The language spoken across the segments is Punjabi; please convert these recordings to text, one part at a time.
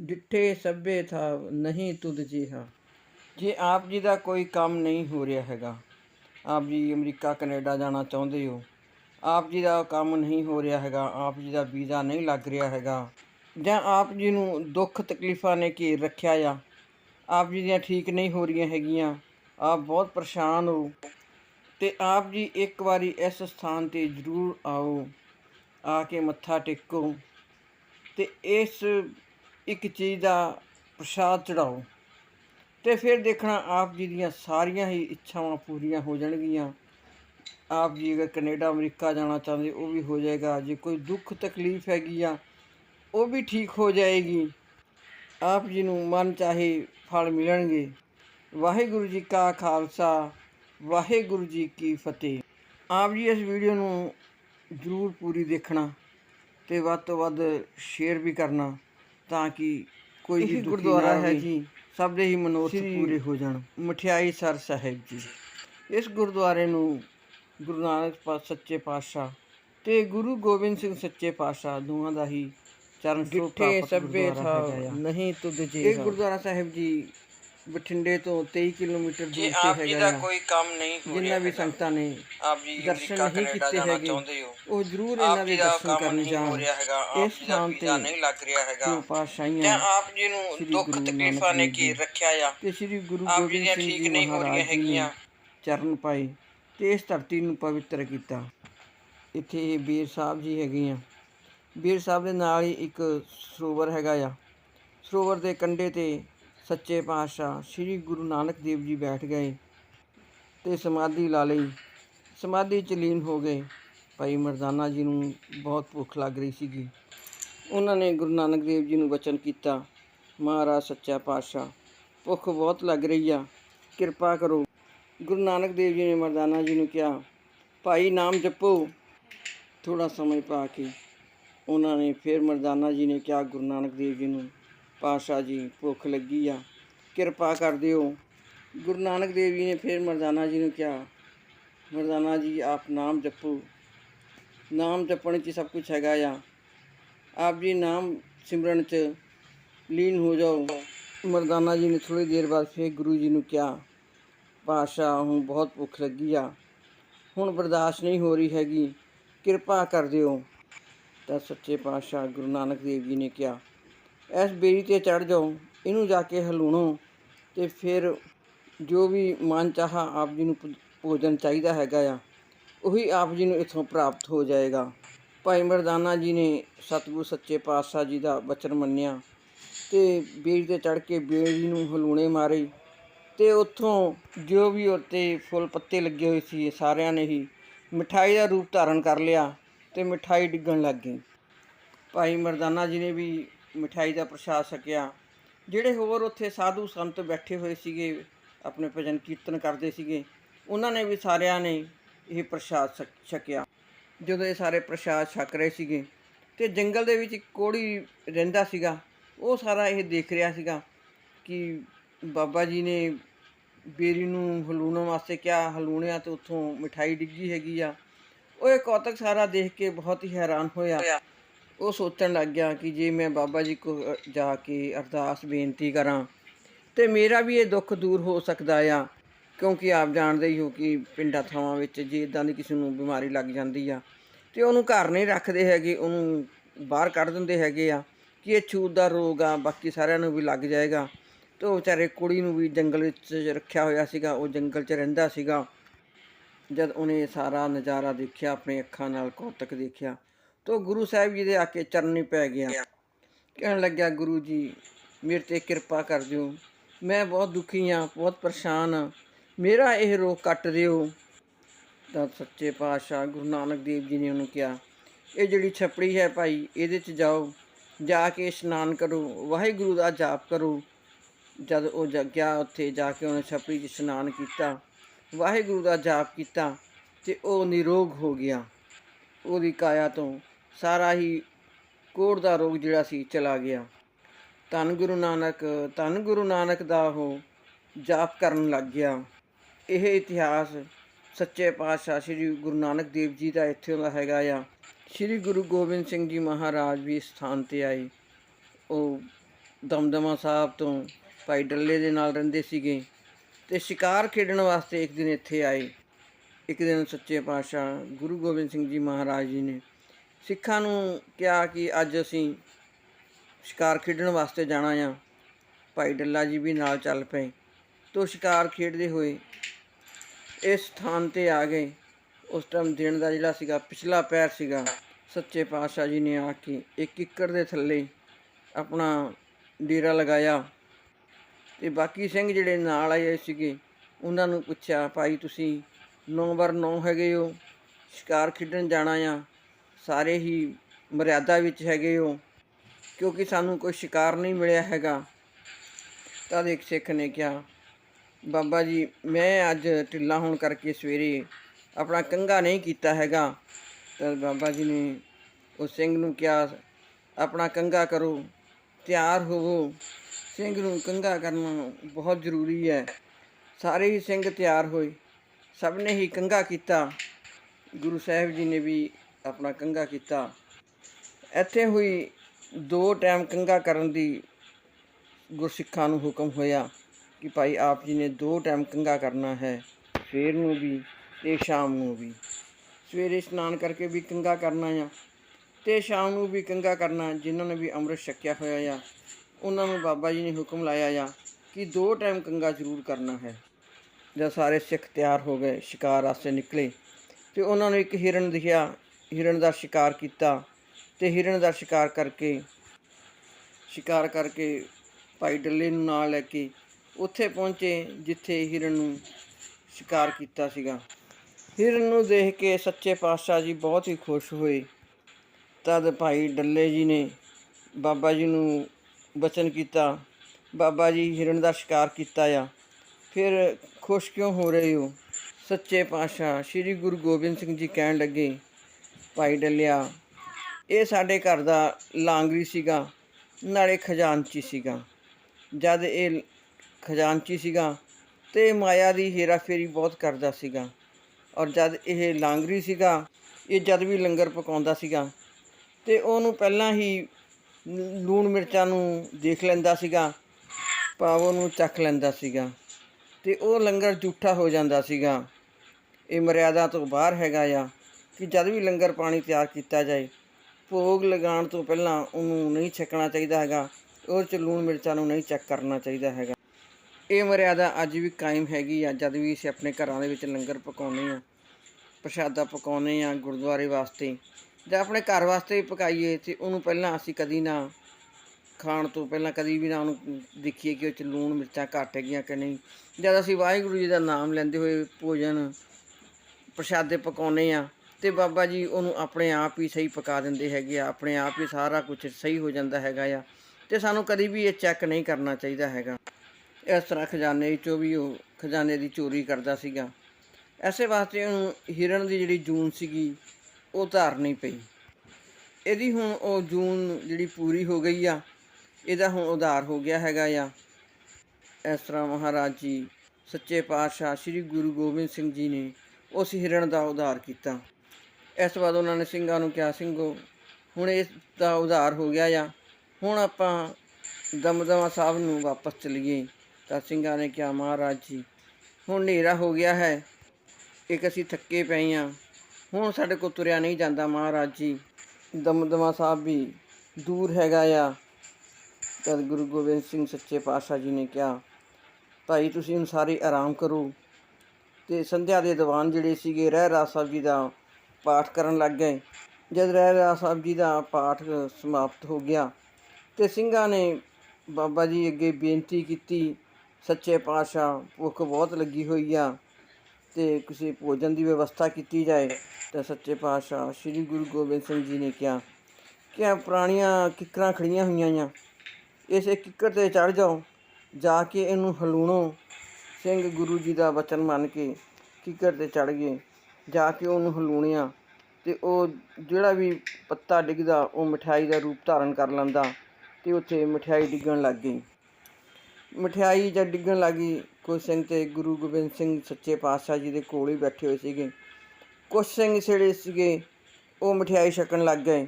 ਡਿੱਠੇ ਸਭੇ ਥਾ ਨਹੀਂ ਤੁਧ ਜਿਹਾ। ਜੇ ਆਪ ਜੀ ਦਾ ਕੋਈ ਕੰਮ ਨਹੀਂ ਹੋ ਰਿਹਾ ਹੈਗਾ, ਆਪ ਜੀ ਅਮਰੀਕਾ, ਕੈਨੇਡਾ ਜਾਣਾ ਚਾਹੁੰਦੇ ਹੋ। ਆਪ ਜੀ ਦਾ ਕੰਮ ਨਹੀਂ ਹੋ ਰਿਹਾ ਹੈਗਾ, ਆਪ ਜੀ ਦਾ ਵੀਜ਼ਾ ਨਹੀਂ ਲੱਗ ਰਿਹਾ ਹੈਗਾ। ਜਾਂ ਆਪ ਜੀ ਨੂੰ ਦੁੱਖ ਤਕਲੀਫਾਂ ਨੇ ਘੇਰ ਰੱਖਿਆ ਆ? ਆਪ ਜੀ ਦੀਆਂ ਠੀਕ ਨਹੀਂ ਹੋ ਰਹੀਆਂ ਹੈਗੀਆਂ, ਆਪ ਬਹੁਤ ਪਰੇਸ਼ਾਨ ਹੋ। ਤੇ ਆਪ ਜੀ ਇੱਕ ਵਾਰੀ ਇਸ ਸਥਾਨ ਤੇ ਜ਼ਰੂਰ ਆਓ, ਆ ਕੇ ਮੱਥਾ ਟੇਕੋ। ਤੇ ਇਸ ਇੱਕ ਚੀਜ਼ ਦਾ ਪ੍ਰਸ਼ਾਦ ਚੜਾਓ ਤੇ ਫਿਰ ਦੇਖਣਾ ਆਪ ਜੀ ਦੀਆਂ ਸਾਰੀਆਂ ਹੀ ਇੱਛਾਵਾਂ ਪੂਰੀਆਂ ਹੋ ਜਾਣਗੀਆਂ। ਆਪ ਜੀ ਅਗਰ ਕੈਨੇਡਾ, ਅਮਰੀਕਾ ਜਾਣਾ ਚਾਹੁੰਦੇ, ਉਹ ਵੀ ਹੋ ਜਾਏਗਾ। ਜੇ ਕੋਈ ਦੁੱਖ ਤਕਲੀਫ ਹੈਗੀ ਆ, ਉਹ ਵੀ ਠੀਕ ਹੋ ਜਾਏਗੀ। ਆਪ ਜੀ ਨੂੰ ਮਨ ਚਾਹੇ ਫਲ ਮਿਲਣਗੇ। ਵਾਹਿਗੁਰੂ ਜੀ ਕਾ ਖਾਲਸਾ, ਵਾਹਿਗੁਰੂ ਜੀ ਕੀ ਫਤਿਹ। ਆਪ ਜੀ ਇਸ ਵੀਡੀਓ ਨੂੰ ਜ਼ਰੂਰ ਪੂਰੀ ਦੇਖਣਾ ਤੇ ਵੱਧ ਤੋਂ ਵੱਧ ਸ਼ੇਅਰ ਵੀ ਕਰਨਾ। ਤਾਂ ਕਿ ਕੋਈ ਵੀ ਗੁਰਦੁਆਰਾ ਹੈ ਜੀ। ਸਭ ਦੇ ਹੀ ਮਨੋਰਥ ਪੂਰੇ ਹੋ ਜਾਣ। ਮਠਿਆਈ ਸਰ ਸਾਹਿਬ ਜੀ। ਇਸ ਗੁਰਦੁਆਰੇ ਨੂੰ ਗੁਰੂ ਨਾਨਕ ਪਾ ਸੱਚੇ ਪਾਤਸ਼ਾਹ ਤੇ ਗੁਰੂ ਗੋਬਿੰਦ ਸਿੰਘ ਸੱਚੇ ਪਾਤਸ਼ਾਹ ਦੋਵਾਂ ਦਾ ਹੀ ਚਰਨ ਛੋਹ ਪ੍ਰਾਪਤ ਸਭੇ ਥਾ ਨਹੀਂ ਤੁਧ ਜੀ ਇਹ ਗੁਰਦੁਆਰਾ ਸਾਹਿਬ ਜੀ ਬਠਿੰਡੇ ਤੋਂ 23 ਕਿਲੋਮੀਟਰ ਦੂਰ ਤੇ ਹੈਗਾ ਜੀ ਦਾ ਕੋਈ ਕੰਮ ਨਹੀਂ ਹੋ ਜਿੰਨਾ ਵੀ ਸੰਗਤਾਂ ਨੇ ਆਪ ਜੀ ਦਰਸ਼ਨ ਨਹੀਂ ਕੀਤੇ ਹੈਗੇ। ਉਹ ਜ਼ਰੂਰ ਇਹਨਾਂ ਦੇ ਦਰਸ਼ਨ ਕਰਨ ਜਾਣ। ਇਸ ਥਾਂ ਤੇ ਨਹੀਂ ਲੱਗ ਰਿਹਾ ਹੈਗਾ। ਪਾਸ਼ਾਈਆਂ ਆਪ ਜੀ ਨੂੰ ਦੁੱਖ ਤਕਲੀਫਾਂ ਨੇ ਘੇਰ ਰੱਖਿਆ ਆ। ਤੇ ਸ੍ਰੀ ਗੁਰੂ ਗੋਬਿੰਦ ਸਿੰਘ ਜੀ ਨਹੀਂ ਹੋ ਰਹੀਆਂ ਹੈਗੀਆਂ। ਚਰਨ ਪਾਏ ਤੇ ਇਸ ਧਰਤੀ ਨੂੰ ਪਵਿੱਤਰ ਕੀਤਾ। ਇੱਥੇ ਇਹ ਬੀਰ ਸਾਹਿਬ ਜੀ ਹੈਗੇ ਆ। ਬੀਰ ਸਾਹਿਬ ਦੇ ਨਾਲ ਹੀ ਇੱਕ ਸਰੋਵਰ ਹੈਗਾ ਆ। ਸਰੋਵਰ ਦੇ ਕੰਢੇ ਤੇ ਸੱਚੇ ਪਾਤਸ਼ਾਹ ਸ੍ਰੀ ਗੁਰੂ ਨਾਨਕ ਦੇਵ ਜੀ ਬੈਠ ਗਏ ਤੇ ਸਮਾਧੀ ਲਾ ਲਈ। ਸਮਾਧੀ ਚ ਲੀਨ ਹੋ ਗਏ। ਭਾਈ ਮਰਦਾਨਾ ਜੀ ਨੂੰ ਬਹੁਤ ਭੁੱਖ ਲੱਗ ਰਹੀ ਸੀਗੀ। ਉਹਨਾਂ ਨੇ ਗੁਰੂ ਨਾਨਕ ਦੇਵ ਜੀ ਨੂੰ ਵਚਨ ਕੀਤਾ, ਮਹਾਰਾਜ, ਸੱਚਾ ਪਾਤਸ਼ਾਹ, ਭੁੱਖ ਬਹੁਤ ਲੱਗ ਰਹੀ ਆ, ਕਿਰਪਾ ਕਰੋ। ਗੁਰੂ ਨਾਨਕ ਦੇਵ ਜੀ ਨੇ ਮਰਦਾਨਾ ਜੀ ਨੂੰ ਕਿਹਾ, ਭਾਈ, ਨਾਮ ਜਪੋ। ਥੋੜਾ ਸਮਾਂ ਪਾ ਕੇ ਉਹਨਾਂ ਨੇ ਫਿਰ ਮਰਦਾਨਾ ਜੀ ਨੇ ਕਿਹਾ ਗੁਰੂ ਨਾਨਕ ਦੇਵ ਜੀ ਨੂੰ ਪਾਤਸ਼ਾਹ ਜੀ, ਭੁੱਖ ਲੱਗੀ ਆ। ਕਿਰਪਾ ਕਰ ਦਿਓ। ਗੁਰੂ ਨਾਨਕ ਦੇਵ ਜੀ ਨੇ ਫਿਰ ਮਰਦਾਨਾ ਜੀ ਨੂੰ ਕਿਹਾ, ਮਰਦਾਨਾ ਜੀ, ਆਪ ਨਾਮ ਜਪੋ। ਨਾਮ ਜਪਣ 'ਚ ਸਭ ਕੁਝ ਹੈਗਾ ਆ। ਆਪ ਜੀ ਨਾਮ ਸਿਮਰਨ 'ਚ ਲੀਨ ਹੋ ਜਾਓ। ਮਰਦਾਨਾ ਜੀ ਨੇ ਥੋੜੀ ਦੇਰ ਬਾਅਦ ਫਿਰ ਗੁਰੂ ਜੀ ਨੂੰ ਕਿਹਾ, ਪਾਤਸ਼ਾਹ, ਹੁਣ ਬਹੁਤ ਭੁੱਖ ਲੱਗੀ ਆ। ਹੁਣ ਬਰਦਾਸ਼ਤ ਨਹੀਂ ਹੋ ਰਹੀ ਹੈਗੀ। ਕਿਰਪਾ ਕਰ ਦਿਓ। ਤਾਂ ਸੱਚੇ ਪਾਤਸ਼ਾਹ ਗੁਰੂ ਨਾਨਕ ਦੇਵ ਜੀ ਨੇ ਕਿਹਾ ਇਸ ਬੇਰੀ ਤੇ ਚੜ ਜਾਓ, ਇਹਨੂੰ ਜਾ ਕੇ ਹਲੂਣੋ ਤੇ ਫਿਰ ਜੋ ਵੀ ਮਨ ਚਾਹਾ ਆਪ ਜੀ ਨੂੰ ਭ- ਭੋਜਨ ਚਾਹੀਦਾ ਹੈਗਾ ਆ, ਉਹੀ ਆਪ ਜੀ ਨੂੰ ਇਥੋਂ ਪ੍ਰਾਪਤ ਹੋ ਜਾਏਗਾ। ਭਾਈ ਮਰਦਾਨਾ ਜੀ ਨੇ ਸਤਿਗੁਰੂ ਸੱਚੇ ਪਾਤਸ਼ਾਹ ਜੀ ਦਾ ਬਚਨ ਮੰਨਿਆ ਤੇ ਬੇਰੀ ਤੇ ਚੜ ਕੇ ਬੇਰੀ ਨੂੰ ਹਲੂਣੇ ਮਾਰੇ ਤੇ ਉੱਥੋਂ ਜੋ ਵੀ ਉੱਤੇ ਫੁੱਲ ਪੱਤੇ ਲੱਗੇ ਹੋਏ ਸੀ, ਸਾਰਿਆਂ ਨੇ ਹੀ ਮਿਠਾਈ ਦਾ ਰੂਪ ਧਾਰਨ ਕਰ ਲਿਆ ਤੇ ਮਿਠਾਈ ਡਿੱਗਣ ਲੱਗ ਗਈ। ਭਾਈ ਮਰਦਾਨਾ ਜੀ ਨੇ ਵੀ ਮਿਠਾਈ ਦਾ ਪ੍ਰਸ਼ਾਦ ਛਕਿਆ। ਜਿਹੜੇ ਹੋਰ ਉੱਥੇ ਸਾਧੂ ਸੰਤ ਬੈਠੇ ਹੋਏ ਸੀਗੇ, ਆਪਣੇ ਭਜਨ ਕੀਰਤਨ ਕਰਦੇ ਸੀਗੇ, ਉਹਨਾਂ ਨੇ ਵੀ ਸਾਰਿਆਂ ਨੇ ਇਹ ਪ੍ਰਸ਼ਾਦ ਛਕ- ਛਕਿਆ। ਜਦੋਂ ਇਹ ਸਾਰੇ ਪ੍ਰਸ਼ਾਦ ਛਕ ਰਹੇ ਸੀਗੇ, ਤੇ ਜੰਗਲ ਦੇ ਵਿੱਚ ਇੱਕ ਕੋੜੀ ਰਹਿੰਦਾ ਸੀਗਾ, ਉਹ ਸਾਰਾ ਇਹ ਦੇਖ ਰਿਹਾ ਸੀਗਾ ਕਿ ਬਾਬਾ ਜੀ ਨੇ ਬੇਰੀ ਨੂੰ ਹਲੂਣ ਵਾਸਤੇ ਕਿਹਾ, ਹਲੂਣਿਆ ਤੇ ਉੱਥੋਂ ਮਿਠਾਈ ਡਿੱਗੀ ਹੈਗੀ ਆ। ਉਹ ਇਹ ਕੌਤਕ ਸਾਰਾ ਦੇਖ ਕੇ ਬਹੁਤ ਹੀ ਹੈਰਾਨ ਹੋਇਆ। ਉਹ ਸੋਚਣ ਲੱਗ ਗਿਆ ਕਿ ਜੇ ਮੈਂ ਬਾਬਾ ਜੀ ਕੋ ਜਾ ਕੇ ਅਰਦਾਸ ਬੇਨਤੀ ਕਰਾਂ, ਤੇ ਮੇਰਾ ਵੀ ਇਹ ਦੁੱਖ ਦੂਰ ਹੋ ਸਕਦਾ ਆ, ਕਿਉਂਕਿ ਆਪ ਜਾਣਦੇ ਹੀ ਹੋ ਕਿ ਪਿੰਡਾਂ ਥਾਵਾਂ ਵਿੱਚ ਜੇ ਇਦਾਂ ਦੀ ਕਿਸੇ ਨੂੰ ਬਿਮਾਰੀ ਲੱਗ ਜਾਂਦੀ ਆ, ਤੇ ਉਹਨੂੰ ਘਰ ਨਹੀਂ ਰੱਖਦੇ ਹੈਗੇ, ਉਹਨੂੰ ਬਾਹਰ ਕੱਢ ਦਿੰਦੇ ਹੈਗੇ ਆ, ਕਿ ਇਹ ਛੂਤ ਦਾ ਰੋਗ ਆ, ਬਾਕੀ ਸਾਰਿਆਂ ਨੂੰ ਵੀ ਲੱਗ ਜਾਏਗਾ। ਤੇ ਉਹ ਵਿਚਾਰੇ ਕੁੜੀ ਨੂੰ ਵੀ ਜੰਗਲ ਵਿੱਚ ਰੱਖਿਆ ਹੋਇਆ ਸੀਗਾ, ਉਹ ਜੰਗਲ 'ਚ ਰਹਿੰਦਾ ਸੀਗਾ। ਜਦ ਉਹਨੇ ਸਾਰਾ ਨਜ਼ਾਰਾ ਦੇਖਿਆ, ਆਪਣੇ ਅੱਖਾਂ ਨਾਲ ਕੌਤਕ ਦੇਖਿਆ ਤਾਂ ਗੁਰੂ ਸਾਹਿਬ ਜੀ ਦੇ ਆ ਕੇ ਚਰਨੀ ਪੈ ਗਿਆ। ਕਹਿਣ ਲੱਗਿਆ, ਗੁਰੂ ਜੀ, ਮੇਰੇ ਤੇ ਕਿਰਪਾ ਕਰ ਦਿਓ। ਮੈਂ ਬਹੁਤ ਦੁਖੀ ਹਾਂ ਬਹੁਤ ਪਰੇਸ਼ਾਨ ਹਾਂ ਮੇਰਾ ਇਹ ਰੋਗ ਕੱਟ ਦਿਓ। ਤਾਂ ਸੱਚੇ ਪਾਤਸ਼ਾਹ ਗੁਰੂ ਨਾਨਕ ਦੇਵ ਜੀ ਨੇ ਉਹਨੂੰ ਕਿਹਾ, ਇਹ ਜਿਹੜੀ ਛਪੜੀ ਹੈ ਭਾਈ, ਇਹਦੇ 'ਚ ਜਾਓ। ਜਾ ਕੇ ਇਸ਼ਨਾਨ ਕਰੋ। ਵਾਹਿਗੁਰੂ ਦਾ ਜਾਪ ਕਰੋ। ਜਦ ਉਹ ਜ- ਗਿਆ ਉੱਥੇ ਜਾ ਕੇ ਉਹਨੇ ਛਪੜੀ 'ਚ ਇਸ਼ਨਾਨ ਕੀਤਾ। ਵਾਹਿਗੁਰੂ ਦਾ ਜਾਪ ਕੀਤਾ ਤੇ ਉਹ ਨਿਰੋਗ ਹੋ ਗਿਆ। ਉਹਦੀ ਕਾਇਆ ਤੋਂ ਸਾਰਾ ਹੀ ਕੋੜ ਦਾ ਰੋਗ ਜਿਹੜਾ ਸੀ ਚਲਾ ਗਿਆ। ਧੰਨ ਗੁਰੂ ਨਾਨਕ, ਧੰਨ ਗੁਰੂ ਨਾਨਕ ਦਾ ਉਹ ਜਾਪ ਕਰਨ ਲੱਗ ਗਿਆ। ਇਹ ਇਤਿਹਾਸ ਸੱਚੇ ਪਾਤਸ਼ਾਹ ਸ੍ਰੀ ਗੁਰੂ ਨਾਨਕ ਦੇਵ ਜੀ ਦਾ ਇੱਥੇ ਦਾ ਹੈਗਾ ਆ। ਸ੍ਰੀ ਗੁਰੂ ਗੋਬਿੰਦ ਸਿੰਘ ਜੀ ਮਹਾਰਾਜ ਵੀ ਇਸ ਸਥਾਨ ਤੇ ਆਏ। ਉਹ ਦਮਦਮਾ ਸਾਹਿਬ ਤੋਂ ਭਾਈ ਡੱਲੇ ਦੇ ਨਾਲ ਰਹਿੰਦੇ ਸੀਗੇ ਤੇ ਸ਼ਿਕਾਰ ਖੇਡਣ ਵਾਸਤੇ ਇੱਕ ਦਿਨ ਇੱਥੇ ਆਏ। ਇੱਕ ਦਿਨ ਸੱਚੇ ਪਾਤਸ਼ਾਹ ਗੁਰੂ ਗੋਬਿੰਦ ਸਿੰਘ ਜੀ ਮਹਾਰਾਜ ਜੀ ਨੇ ਸਿੱਖਾਂ ਨੂੰ ਕਿਹਾ ਕਿ ਅੱਜ ਅਸੀਂ ਸ਼ਿਕਾਰ ਖੇਡਣ ਵਾਸਤੇ ਜਾਣਾ ਆ। ਭਾਈ ਡੱਲਾ ਜੀ ਵੀ ਨਾਲ ਚੱਲ ਪਏ। ਤੋ ਸ਼ਿਕਾਰ ਖੇਡਦੇ ਹੋਏ ਇਸ ਸਥਾਨ ਤੇ ਆ ਗਏ। ਉਸ ਟਾਈਮ ਦਿਨ ਦਾ ਜਿਹੜਾ ਸੀਗਾ, ਪਿਛਲਾ ਪੈਰ ਸੀਗਾ, ਸੱਚੇ ਪਾਤਸ਼ਾਹ ਜੀ ਨੇ ਆ ਕੇ ਇੱਕ ਕਿੱਕਰ ਦੇ ਥੱਲੇ ਆਪਣਾ ਡੇਰਾ ਲਗਾਇਆ। ਤੇ ਬਾਕੀ ਸਿੰਘ ਜਿਹੜੇ ਨਾਲ ਆਏ ਸੀਗੇ, ਉਹਨਾਂ ਨੂੰ ਪੁੱਛਿਆ, ਭਾਈ, ਤੁਸੀਂ ਨੰਬਰ 9 ਹੈਗੇ ਹੋ, ਸ਼ਿਕਾਰ ਖੇਡਣ ਜਾਣਾ ਆ। ਸਾਰੇ ਹੀ ਮਰਿਆਦਾ ਵਿੱਚ ਹੈਗੇ ਹੋ, ਕਿਉਂਕਿ ਸਾਨੂੰ ਕੋਈ ਸ਼ਿਕਾਰ ਨਹੀਂ ਮਿਲਿਆ ਹੈਗਾ। ਤਦ ਇੱਕ ਸਿੱਖ ਨੇ ਕਿਹਾ, ਬਾਬਾ ਜੀ, ਮੈਂ ਅੱਜ ਢਿੱਲਾ ਹੋਣ ਕਰਕੇ ਸਵੇਰੇ ਆਪਣਾ ਕੰਗਾ ਨਹੀਂ ਕੀਤਾ ਹੈਗਾ। ਤਾਂ ਬਾਬਾ ਜੀ ਨੇ ਉਸ ਸਿੰਘ ਨੂੰ ਕਿਹਾ, ਆਪਣਾ ਕੰਗਾ ਕਰੋ, ਤਿਆਰ ਹੋਵੋ। ਸਿੰਘ ਨੂੰ ਕੰਗਾ ਕਰਨਾ ਬਹੁਤ ਜ਼ਰੂਰੀ ਹੈ। ਸਾਰੇ ਹੀ ਸਿੰਘ ਤਿਆਰ ਹੋਏ। ਸਭ ਨੇ ਹੀ ਕੰਗਾ ਕੀਤਾ। ਗੁਰੂ ਸਾਹਿਬ ਜੀ ਨੇ ਵੀ ਆਪਣਾ ਕੰਗਾ ਕੀਤਾ। ਇੱਥੇ ਹੋਈ ਦੋ ਟਾਈਮ ਕੰਗਾ ਕਰਨ ਦੀ ਗੁਰਸਿੱਖਾਂ ਨੂੰ ਹੁਕਮ ਹੋਇਆ ਕਿ ਭਾਈ ਆਪ ਜੀ ਨੇ ਦੋ ਟਾਈਮ ਕੰਗਾ ਕਰਨਾ ਹੈ ਸਵੇਰ ਨੂੰ ਵੀ ਤੇ ਸ਼ਾਮ ਨੂੰ ਵੀ। ਸਵੇਰੇ ਇਸ਼ਨਾਨ ਕਰਕੇ ਵੀ ਕੰਗਾ ਕਰਨਾ ਆ ਤੇ ਸ਼ਾਮ ਨੂੰ ਵੀ ਕੰਗਾ ਕਰਨਾ, ਜਿਨ੍ਹਾਂ ਨੇ ਵੀ ਅੰਮ੍ਰਿਤ ਛਕਿਆ ਹੋਇਆ ਆ, ਉਹਨਾਂ ਨੂੰ ਬਾਬਾ ਜੀ ਨੇ ਹੁਕਮ ਲਾਇਆ ਆ ਕਿ ਦੋ ਟਾਈਮ ਕੰਗਾ ਜ਼ਰੂਰ ਕਰਨਾ ਹੈ। ਜਦ ਸਾਰੇ ਸਿੱਖ ਤਿਆਰ ਹੋ ਗਏ, ਸ਼ਿਕਾਰ ਵਾਸਤੇ ਨਿਕਲੇ ਤੇ ਉਹਨਾਂ ਨੂੰ ਇੱਕ ਹਿਰਨ ਦਿਖਿਆ ਹਿਰਨ ਦਾ ਸ਼ਿਕਾਰ ਕੀਤਾ ਤੇ ਹਿਰਨ ਦਾ ਸ਼ਿਕਾਰ ਕਰਕੇ ਸ਼ਿਕਾਰ ਕਰਕੇ ਭਾਈ ਡੱਲੇ ਨੂੰ ਨਾਲ ਲੈ ਕੇ ਉੱਥੇ ਪਹੁੰਚੇ ਜਿੱਥੇ ਹਿਰਨ ਨੂੰ ਸ਼ਿਕਾਰ ਕੀਤਾ ਸੀਗਾ। ਹਿਰਨ ਨੂੰ ਦੇਖ ਕੇ ਸੱਚੇ ਪਾਤਸ਼ਾਹ ਜੀ ਬਹੁਤ ਹੀ ਖੁਸ਼ ਹੋਏ। ਤਦ ਭਾਈ ਡੱਲੇ ਜੀ ਨੇ ਬਾਬਾ ਜੀ ਨੂੰ ਬਚਨ ਕੀਤਾ। ਬਾਬਾ ਜੀ ਹਿਰਨ ਦਾ ਸ਼ਿਕਾਰ ਕੀਤਾ ਆ। ਫਿਰ ਖੁਸ਼ ਕਿਉਂ ਹੋ ਰਹੇ ਹੋ? ਸੱਚੇ ਪਾਤਸ਼ਾਹ ਸ੍ਰੀ ਗੁਰੂ ਗੋਬਿੰਦ ਸਿੰਘ ਜੀ ਕਹਿਣ ਲੱਗੇ ਪਾਈ ਡੱਲਿਆ। ਇਹ ਸਾਡੇ ਘਰ ਦਾ ਲਾਂਗਰੀ ਸੀਗਾ, ਨਾਲੇ ਖਜ਼ਾਨਚੀ ਸੀਗਾ। ਜਦ ਇਹ ਖਜ਼ਾਨਚੀ ਸੀਗਾ ਤੇ ਮਾਇਆ ਦੀ ਹੇਰਾਫੇਰੀ ਬਹੁਤ ਕਰਦਾ ਸੀਗਾ। ਔਰ ਜਦ ਇਹ ਲਾਂਗਰੀ ਸੀਗਾ, ਇਹ ਜਦ ਵੀ ਲੰਗਰ ਪਕਾਉਂਦਾ ਸੀਗਾ ਤੇ ਉਹਨੂੰ ਪਹਿਲਾਂ ਹੀ ਲੂਣ ਮਿਰਚਾਂ ਨੂੰ ਦੇਖ ਲੈਂਦਾ ਸੀਗਾ, ਭਾਵ ਨੂੰ ਚੱਖ ਲੈਂਦਾ ਸੀਗਾ ਤੇ ਉਹ ਲੰਗਰ ਝੂਠਾ ਹੋ ਜਾਂਦਾ ਸੀਗਾ। ਇਹ ਮਰਿਆਦਾ ਤੋਂ ਬਾਹਰ ਹੈਗਾ ਆ। ਕਿ ਜਦ ਵੀ ਲੰਗਰ ਪਾਣੀ ਤਿਆਰ ਕੀਤਾ ਜਾਏ, ਭੋਗ ਲਗਾਉਣ ਤੋਂ ਪਹਿਲਾਂ ਉਹਨੂੰ ਨਹੀਂ ਛਕਣਾ ਚਾਹੀਦਾ ਹੈਗਾ, ਉਹ 'ਚ ਲੂਣ ਮਿਰਚਾਂ ਨੂੰ ਨਹੀਂ ਚੈੱਕ ਕਰਨਾ ਚਾਹੀਦਾ ਹੈਗਾ। ਇਹ ਮਰਿਆਦਾ ਅੱਜ ਵੀ ਕਾਇਮ ਹੈਗੀ ਆ, ਜਦ ਵੀ ਅਸੀਂ ਆਪਣੇ ਘਰਾਂ ਦੇ ਵਿੱਚ ਲੰਗਰ ਪਕਾਉਂਦੇ ਆ ਪ੍ਰਸ਼ਾਦਾ ਪਕਾਉਂਦੇ ਆ ਗੁਰਦੁਆਰੇ ਵਾਸਤੇ ਜਾਂ ਆਪਣੇ ਘਰ ਵਾਸਤੇ ਵੀ ਪਕਾਈਏ ਤੇ ਉਹਨੂੰ ਪਹਿਲਾਂ ਅਸੀਂ ਕਦੀ ਨਾ ਖਾਣ ਤੋਂ ਪਹਿਲਾਂ ਕਦੀ ਵੀ ਨਾ ਉਹਨੂੰ ਦੇਖੀਏ ਕਿ ਉਹ ਚ ਲੂਣ ਮਿਰਚਾਂ ਘੱਟ ਹੈਗੀਆਂ ਕਿ ਨਹੀਂ। ਜਦ ਅਸੀਂ ਵਾਹਿਗੁਰੂ ਜੀ ਦਾ ਨਾਮ ਲੈਂਦੇ ਹੋਏ ਭੋਜਨ, ਪ੍ਰਸ਼ਾਦੇ ਪਕਾਉਂਦੇ ਆ ਤੇ ਬਾਬਾ ਜੀ ਉਹਨੂੰ ਆਪਣੇ ਆਪ ਹੀ ਸਹੀ ਪਕਾ ਦਿੰਦੇ ਹੈਗੇ ਆ, ਆਪਣੇ ਆਪ ਹੀ ਸਾਰਾ ਕੁਝ ਸਹੀ ਹੋ ਜਾਂਦਾ ਹੈਗਾ ਆ। ਤੇ ਸਾਨੂੰ ਕਦੀ ਵੀ ਇਹ ਚੈੱਕ ਨਹੀਂ ਕਰਨਾ ਚਾਹੀਦਾ ਹੈਗਾ। ਇਸ ਤਰ੍ਹਾਂ ਖਜ਼ਾਨੇ ਚੋਂ ਵੀ ਉਹ ਖਜ਼ਾਨੇ ਦੀ ਚੋਰੀ ਕਰਦਾ ਸੀਗਾ। ਐਸੇ ਵਾਸਤੇ ਉਹਨੂੰ ਹਿਰਨ ਦੀ ਜਿਹੜੀ ਜੂਨ ਸੀਗੀ, ਉਹ ਧਾਰਨੀ ਪਈ। ਇਹਦੀ ਹੁਣ ਉਹ ਜੂਨ ਜਿਹੜੀ ਪੂਰੀ ਹੋ ਗਈ ਆ, ਇਹਦਾ ਹੁਣ ਉਧਾਰ ਹੋ ਗਿਆ ਹੈਗਾ ਆ। ਇਸ ਤਰ੍ਹਾਂ ਮਹਾਰਾਜ ਜੀ, ਸੱਚੇ ਪਾਤਸ਼ਾਹ ਸ੍ਰੀ ਗੁਰੂ ਗੋਬਿੰਦ ਸਿੰਘ ਜੀ ਨੇ ਉਸ ਹਿਰਣ ਦਾ ਉਧਾਰ ਕੀਤਾ। ਇਸ ਤੋਂ ਬਾਅਦ ਉਹਨਾਂ ਨੇ ਸਿੰਘਾਂ ਨੂੰ ਕਿਹਾ, ਸਿੰਘੋ, ਹੁਣ ਇਸ ਦਾ ਉਧਾਰ ਹੋ ਗਿਆ ਆ ਹੁਣ ਆਪਾਂ ਦਮਦਮਾ ਸਾਹਿਬ ਨੂੰ ਵਾਪਸ ਚਲੀਏ। ਤਾਂ ਸਿੰਘਾਂ ਨੇ ਕਿਹਾ, ਮਹਾਰਾਜ ਜੀ, ਹੁਣ ਹਨੇਰਾ ਹੋ ਗਿਆ ਹੈ, ਇੱਕ ਅਸੀਂ ਥੱਕੇ ਪਏ ਆ ਹੁਣ ਸਾਡੇ ਕੋਲ ਤੁਰਿਆ ਨਹੀਂ ਜਾਂਦਾ, ਮਹਾਰਾਜ ਜੀ। ਦਮਦਮਾ ਸਾਹਿਬ ਵੀ ਦੂਰ ਹੈਗਾ ਆ। ਤਦ ਗੁਰੂ ਗੋਬਿੰਦ ਸਿੰਘ ਸੱਚੇ ਪਾਤਸ਼ਾਹ ਜੀ ਨੇ ਕਿਹਾ, ਭਾਈ, ਤੁਸੀਂ ਹੁਣ ਸਾਰੇ ਆਰਾਮ ਕਰੋ। ਤੇ ਸੰਧਿਆ ਦੇ ਦੀਵਾਨ ਜਿਹੜੇ ਸੀਗੇ ਰਹਿ ਰਾਜ ਸਾਹਿਬ ਜੀ ਦਾ ਪਾਠ ਕਰਨ ਲੱਗ ਗਏ। ਜਦ ਰਹਿ ਸਾਹਿਬ ਜੀ ਦਾ ਪਾਠ ਸਮਾਪਤ ਹੋ ਗਿਆ ਤੇ ਸਿੰਘਾਂ ਨੇ ਬਾਬਾ ਜੀ ਅੱਗੇ ਬੇਨਤੀ ਕੀਤੀ, ਸੱਚੇ ਪਾਤਸ਼ਾਹ, ਭੁੱਖ ਬਹੁਤ ਲੱਗੀ ਹੋਈ ਆ ਤੇ ਕਿਸੇ ਭੋਜਨ ਦੀ ਵਿਵਸਥਾ ਕੀਤੀ ਜਾਏ, ਤਾਂ ਸੱਚੇ ਪਾਤਸ਼ਾਹ ਸ੍ਰੀ ਗੁਰੂ ਗੋਬਿੰਦ ਸਿੰਘ ਜੀ ਨੇ ਕਿਹਾ ਕਿ ਆਹ ਪੁਰਾਣੀਆਂ ਕਿੱਕਰਾਂ ਖੜੀਆਂ ਹੋਈਆਂ ਆ? ਇਸੇ ਕਿੱਕਰ ਤੇ ਚੜ ਜਾਓ, ਜਾ ਕੇ ਇਹਨੂੰ ਹਲੂਣੋ। ਸਿੰਘ ਗੁਰੂ ਜੀ ਦਾ ਵਚਨ ਮੰਨ ਕੇ ਕਿੱਕਰ ਤੇ ਚੜ ਗਏ। ਜਾ ਕੇ ਉਹਨੂੰ ਹਲੂਣਿਆ ਅਤੇ ਉਹ ਜਿਹੜਾ ਵੀ ਪੱਤਾ ਡਿੱਗਦਾ, ਉਹ ਮਠਿਆਈ ਦਾ ਰੂਪ ਧਾਰਨ ਕਰ ਲੈਂਦਾ ਅਤੇ ਉੱਥੇ ਮਠਿਆਈ ਡਿੱਗਣ ਲੱਗ ਗਈ। ਮਠਿਆਈ ਜਦ ਡਿੱਗਣ ਲੱਗੀ ਕੁਝ ਸਿੰਘ ਤੇ ਗੁਰੂ ਗੋਬਿੰਦ ਸਿੰਘ ਸੱਚੇ ਪਾਤਸ਼ਾਹ ਜੀ ਦੇ ਕੋਲ ਹੀ ਬੈਠੇ ਹੋਏ ਸੀਗੇ। ਕੁਝ ਸਿੰਘ ਜਿਹੜੇ ਸੀਗੇ, ਉਹ ਮਠਿਆਈ ਛਕਣ ਲੱਗ ਗਏ।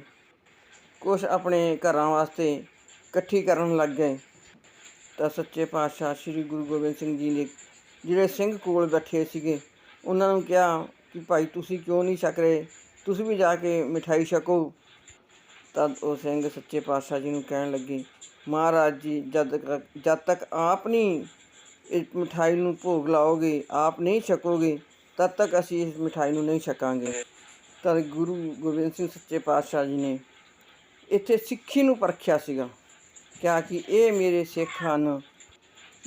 ਕੁਝ ਆਪਣੇ ਘਰਾਂ ਵਾਸਤੇ ਇਕੱਠੀ ਕਰਨ ਲੱਗ ਗਏ। ਤਾਂ ਸੱਚੇ ਪਾਤਸ਼ਾਹ ਸ੍ਰੀ ਗੁਰੂ ਗੋਬਿੰਦ ਸਿੰਘ ਜੀ ਨੇ ਜਿਹੜੇ ਸਿੰਘ ਕੋਲ ਬੈਠੇ ਸੀਗੇ, ਉਹਨਾਂ ਨੂੰ ਕਿਹਾ ਕਿ ਭਾਈ ਤੁਸੀਂ ਕਿਉਂ ਨਹੀਂ ਛਕ ਰਹੇ? ਤੁਸੀਂ ਵੀ ਜਾ ਕੇ ਮਿਠਾਈ ਛਕੋ। ਤਦ ਉਹ ਸਿੰਘ ਸੱਚੇ ਪਾਤਸ਼ਾਹ ਜੀ ਨੂੰ ਕਹਿਣ ਲੱਗੇ, ਮਹਾਰਾਜ ਜੀ, ਜਦ ਜਦ ਤੱਕ ਆਪ ਨਹੀਂ ਇਸ ਮਿਠਾਈ ਨੂੰ ਭੋਗ ਲਾਓਗੇ, ਆਪ ਨਹੀਂ ਛਕੋਗੇ, ਤਦ ਤੱਕ ਅਸੀਂ ਇਸ ਮਿਠਾਈ ਨੂੰ ਨਹੀਂ ਛਕਾਂਗੇ। ਤਦ ਗੁਰੂ ਗੋਬਿੰਦ ਸਿੰਘ ਸੱਚੇ ਪਾਤਸ਼ਾਹ ਜੀ ਨੇ ਇੱਥੇ ਸਿੱਖੀ ਨੂੰ ਪਰਖਿਆ ਸੀਗਾ ਕਿਹਾ ਕਿ ਇਹ ਮੇਰੇ ਸਿੱਖ ਹਨ,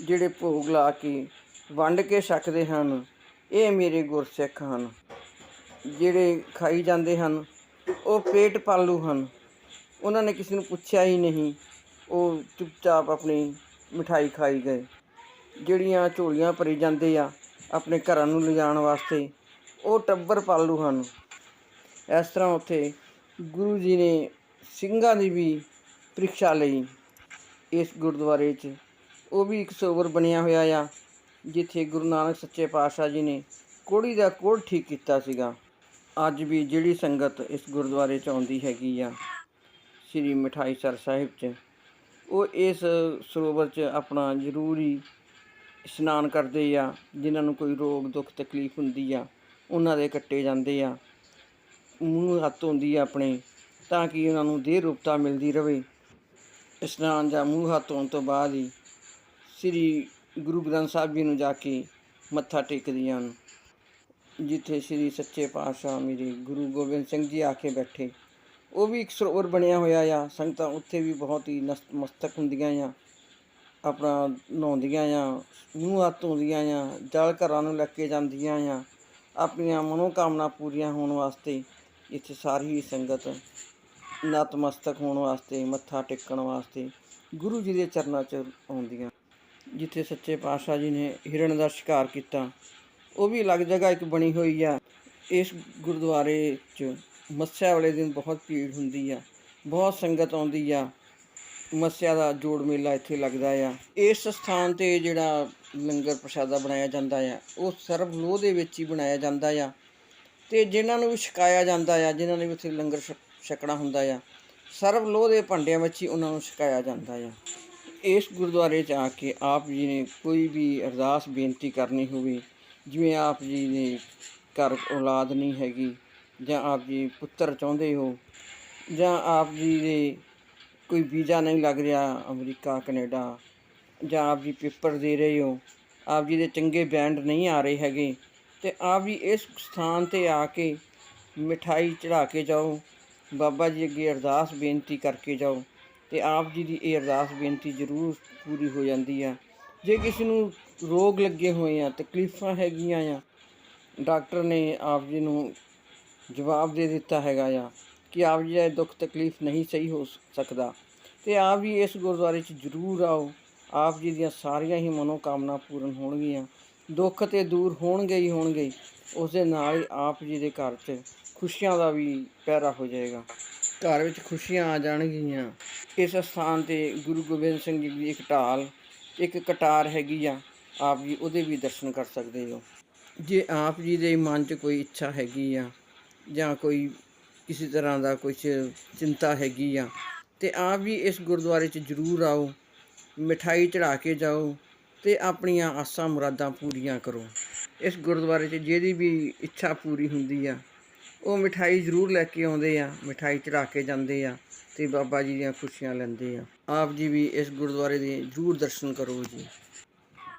ਜਿਹੜੇ ਭੋਗ ਲਾ ਕੇ ਵੰਡ ਕੇ ਛਕਦੇ ਹਨ, ਇਹ ਮੇਰੇ ਗੁਰਸਿੱਖ ਹਨ। ਜਿਹੜੇ ਖਾਈ ਜਾਂਦੇ ਹਨ, ਉਹ ਪੇਟ ਪਾਲੂ ਹਨ। ਉਹਨਾਂ ਨੇ ਕਿਸੇ ਨੂੰ ਪੁੱਛਿਆ ਹੀ ਨਹੀਂ। ਉਹ ਚੁੱਪਚਾਪ ਆਪਣੀ ਮਿਠਾਈ ਖਾਈ ਗਏ। ਜਿਹੜੀਆਂ ਝੋਲੀਆਂ ਭਰੀ ਜਾਂਦੇ ਆ, ਆਪਣੇ ਘਰਾਂ ਨੂੰ ਲਿਜਾਣ ਵਾਸਤੇ, ਉਹ ਟੱਬਰ ਪਾਲੂ ਹਨ। ਇਸ ਤਰ੍ਹਾਂ ਉੱਥੇ ਗੁਰੂ ਜੀ ਨੇ ਸਿੰਘਾਂ ਦੀ ਵੀ ਪ੍ਰੀਖਿਆ ਲਈ। ਇਸ ਗੁਰਦੁਆਰੇ 'ਚ ਉਹ ਵੀ ਇੱਕ ਸਰੋਵਰ ਬਣਿਆ ਹੋਇਆ ਆ, ਜਿੱਥੇ ਗੁਰੂ ਨਾਨਕ ਸੱਚੇ ਪਾਤਸ਼ਾਹ ਜੀ ਨੇ ਕੋੜੀ ਦਾ ਕੋੜ ਠੀਕ ਕੀਤਾ ਸੀਗਾ। ਅੱਜ ਵੀ ਜਿਹੜੀ ਸੰਗਤ ਇਸ ਗੁਰਦੁਆਰੇ 'ਚ ਆਉਂਦੀ ਹੈਗੀ ਆ, ਸ੍ਰੀ ਮਠਾਈ ਸਰ ਸਾਹਿਬ 'ਚ, ਉਹ ਇਸ ਸਰੋਵਰ 'ਚ ਆਪਣਾ ਜ਼ਰੂਰੀ ਇਸ਼ਨਾਨ ਕਰਦੇ ਆ, ਜਿਨ੍ਹਾਂ ਨੂੰ ਕੋਈ ਰੋਗ, ਦੁੱਖ, ਤਕਲੀਫ ਹੁੰਦੀ ਆ, ਉਹਨਾਂ ਦੇ ਕੱਟੇ ਜਾਂਦੇ ਆ। ਮੂੰਹ ਹੱਥ ਧੋਂਦੀ ਆ ਆਪਣੇ, ਤਾਂ ਕਿ ਉਹਨਾਂ ਨੂੰ ਦੇਹ ਰੂਪਤਾ ਮਿਲਦੀ ਰਹੇ ਇਸ਼ਨਾਨ ਜਾਂ ਮੂੰਹ ਹੱਥ ਧੋਣ ਤੋਂ ਬਾਅਦ ਹੀ ਸ੍ਰੀ ਗੁਰੂ ਗ੍ਰੰਥ ਸਾਹਿਬ ਜੀ ਨੂੰ ਜਾ ਕੇ ਮੱਥਾ ਟੇਕਦੀਆਂ ਹਨ। ਜਿੱਥੇ ਸ੍ਰੀ ਸੱਚੇ ਪਾਤਸ਼ਾਹ ਮੇਰੇ ਗੁਰੂ ਗੋਬਿੰਦ ਸਿੰਘ ਜੀ ਆ ਕੇ ਬੈਠੇ। ਉਹ ਵੀ ਇੱਕ ਸਰੋਵਰ ਬਣਿਆ ਹੋਇਆ ਆ। ਸੰਗਤਾਂ ਉੱਥੇ ਵੀ ਬਹੁਤ ਹੀ ਨਸਮਸਤਕ ਹੁੰਦੀਆਂ ਆ। ਆਪਣਾ ਨਹਾਉਂਦੀਆਂ ਆ, ਮੂੰਹ ਧੋਂਦੀਆਂ ਆ, ਜਲ ਘਰਾਂ ਨੂੰ ਲੈ ਕੇ ਜਾਂਦੀਆਂ ਆ। ਆਪਣੀਆਂ ਮਨੋਕਾਮਨਾ ਪੂਰੀਆਂ ਹੋਣ ਵਾਸਤੇ ਇੱਥੇ ਸਾਰੀ ਸੰਗਤ ਨਤਮਸਤਕ ਹੋਣ ਵਾਸਤੇ, ਮੱਥਾ ਟੇਕਣ ਵਾਸਤੇ ਗੁਰੂ ਜੀ ਦੇ ਚਰਨਾਂ 'ਚ ਆਉਂਦੀਆਂ। ਜਿੱਥੇ ਸੱਚੇ ਪਾਤਸ਼ਾਹ ਜੀ ਨੇ ਹਿਰਣ ਦਾ ਸ਼ਿਕਾਰ ਕੀਤਾ ਉਹ ਵੀ ਅਲੱਗ ਜਗ੍ਹਾ ਇੱਕ ਬਣੀ ਹੋਈ ਆ। ਇਸ ਗੁਰਦੁਆਰੇ 'ਚ ਮੱਸਿਆ ਵਾਲੇ ਦਿਨ ਬਹੁਤ ਭੀੜ ਹੁੰਦੀ ਆ। ਬਹੁਤ ਸੰਗਤ ਆਉਂਦੀ ਆ। ਮੱਸਿਆ ਦਾ ਜੋੜ ਮੇਲਾ ਇੱਥੇ ਲੱਗਦਾ ਆ। ਇਸ ਸਥਾਨ ਤੇ ਜਿਹੜਾ ਲੰਗਰ ਪ੍ਰਸ਼ਾਦਾ ਬਣਾਇਆ ਜਾਂਦਾ ਆ, ਉਹ ਸਰਬ ਲੋਹ ਦੇ ਵਿੱਚ ਹੀ ਬਣਾਇਆ ਜਾਂਦਾ ਆ। ਤੇ ਜਿਨ੍ਹਾਂ ਨੂੰ ਵੀ ਛਕਾਇਆ ਜਾਂਦਾ ਆ, ਜਿਨ੍ਹਾਂ ਨੇ ਵੀ ਉੱਥੇ ਲੰਗਰ ਛਕ- ਛਕਣਾ ਹੁੰਦਾ ਆ ਸਰਬ ਲੋਹ ਦੇ ਭਾਂਡਿਆਂ ਵਿੱਚ ਹੀ ਉਹਨਾਂ ਨੂੰ ਛਕਾਇਆ ਜਾਂਦਾ ਆ। ਇਸ ਗੁਰਦੁਆਰੇ 'ਚ ਆ ਕੇ ਆਪ ਜੀ ਨੇ ਕੋਈ ਵੀ ਅਰਦਾਸ ਬੇਨਤੀ ਕਰਨੀ ਹੋਵੇ ਜਿਵੇਂ ਆਪ ਜੀ ਦੇ ਘਰ ਔਲਾਦ ਨਹੀਂ ਹੈਗੀ, ਜਾਂ ਆਪ ਜੀ ਪੁੱਤਰ ਚਾਹੁੰਦੇ ਹੋ, ਜਾਂ ਆਪ ਜੀ ਦੇ ਕੋਈ ਵੀਜ਼ਾ ਨਹੀਂ ਲੱਗ ਰਿਹਾ ਅਮਰੀਕਾ, ਕੈਨੇਡਾ, ਜਾਂ ਆਪ ਜੀ ਪੇਪਰ ਦੇ ਰਹੇ ਹੋ, ਆਪ ਜੀ ਦੇ ਚੰਗੇ ਬੈਂਡ ਨਹੀਂ ਆ ਰਹੇ ਹੈਗੇ, ਤੇ ਆਪ ਜੀ ਇਸ ਸਥਾਨ ਤੇ ਆ ਕੇ ਮਿਠਾਈ ਚੜਾ ਕੇ ਜਾਓ, ਬਾਬਾ ਜੀ ਅੱਗੇ ਅਰਦਾਸ ਬੇਨਤੀ ਕਰਕੇ ਜਾਓ, ਤੇ ਆਪ ਜੀ ਦੀ ਇਹ ਅਰਦਾਸ ਬੇਨਤੀ ਜ਼ਰੂਰ ਪੂਰੀ ਹੋ ਜਾਂਦੀ ਆ। ਜੇ ਕਿਸੇ ਨੂੰ ਰੋਗ ਲੱਗੇ ਹੋਏ ਆ ਤਕਲੀਫਾਂ ਹੈਗੀਆਂ ਆ। ਡਾਕਟਰ ਨੇ ਆਪ ਜੀ ਨੂੰ ਜਵਾਬ ਦੇ ਦਿੱਤਾ ਹੈਗਾ ਆ ਕਿ ਆਪ ਜੀ ਦਾ ਇਹ ਦੁੱਖ ਤਕਲੀਫ ਨਹੀਂ ਸਹੀ ਹੋ ਸਕਦਾ। ਤੇ ਆਪ ਵੀ ਇਸ ਗੁਰਦੁਆਰੇ 'ਚ ਜ਼ਰੂਰ ਆਓ। ਆਪ ਜੀ ਦੀਆਂ ਸਾਰੀਆਂ ਹੀ ਮਨੋਕਾਮਨਾ ਪੂਰਨ ਹੋਣਗੀਆਂ। ਦੁੱਖ ਤੇ ਦੂਰ ਹੋਣਗੇ ਹੀ ਹੋਣਗੇ। ਉਸ ਦੇ ਨਾਲ ਹੀ ਆਪ ਜੀ ਦੇ ਘਰ 'ਚ ਖੁਸ਼ੀਆਂ ਦਾ ਵੀ ਪੈਰਾ ਹੋ ਜਾਏਗਾ। ਘਰ ਵਿੱਚ ਖੁਸ਼ੀਆਂ ਆ ਜਾਣਗੀਆਂ। ਇਸ ਸਥਾਨ ਤੇ ਗੁਰੂ ਗੋਬਿੰਦ ਸਿੰਘ ਜੀ ਦੀ ਇੱਕ ਢਾਲ, ਇੱਕ ਕਟਾਰ ਹੈਗੀ ਆ। ਆਪ ਜੀ ਉਹਦੇ ਵੀ ਦਰਸ਼ਨ ਕਰ ਸਕਦੇ ਹੋ। ਜੇ ਆਪ ਜੀ ਦੇ ਮਨ 'ਚ ਕੋਈ ਇੱਛਾ ਹੈਗੀ ਆ ਜਾਂ ਕੋਈ ਕਿਸੇ ਤਰ੍ਹਾਂ ਦਾ ਕੁਝ ਚਿੰਤਾ ਹੈਗੀ ਆ, ਤੇ ਆਪ ਵੀ ਇਸ ਗੁਰਦੁਆਰੇ 'ਚ ਜ਼ਰੂਰ ਆਓ, ਮਿਠਾਈ ਚੜਾ ਕੇ ਜਾਓ ਤੇ ਆਪਣੀਆਂ ਆਸਾਂ ਮੁਰਾਦਾਂ ਪੂਰੀਆਂ ਕਰੋ। ਇਸ ਗੁਰਦੁਆਰੇ 'ਚ ਜਿਹਦੀ ਵੀ ਇੱਛਾ ਪੂਰੀ ਹੁੰਦੀ ਆ, ਉਹ ਮਿਠਾਈ ਜ਼ਰੂਰ ਲੈ ਕੇ ਆਉਂਦੇ ਆ, ਮਿਠਾਈ ਚੜਾ ਕੇ ਜਾਂਦੇ ਆ ਤੇ ਬਾਬਾ ਜੀ ਦੀਆਂ ਖੁਸ਼ੀਆਂ ਲੈਂਦੇ ਆ। ਆਪ ਜੀ ਵੀ ਇਸ ਗੁਰਦੁਆਰੇ ਦੇ ਜ਼ਰੂਰ ਦਰਸ਼ਨ ਕਰੋ ਜੀ।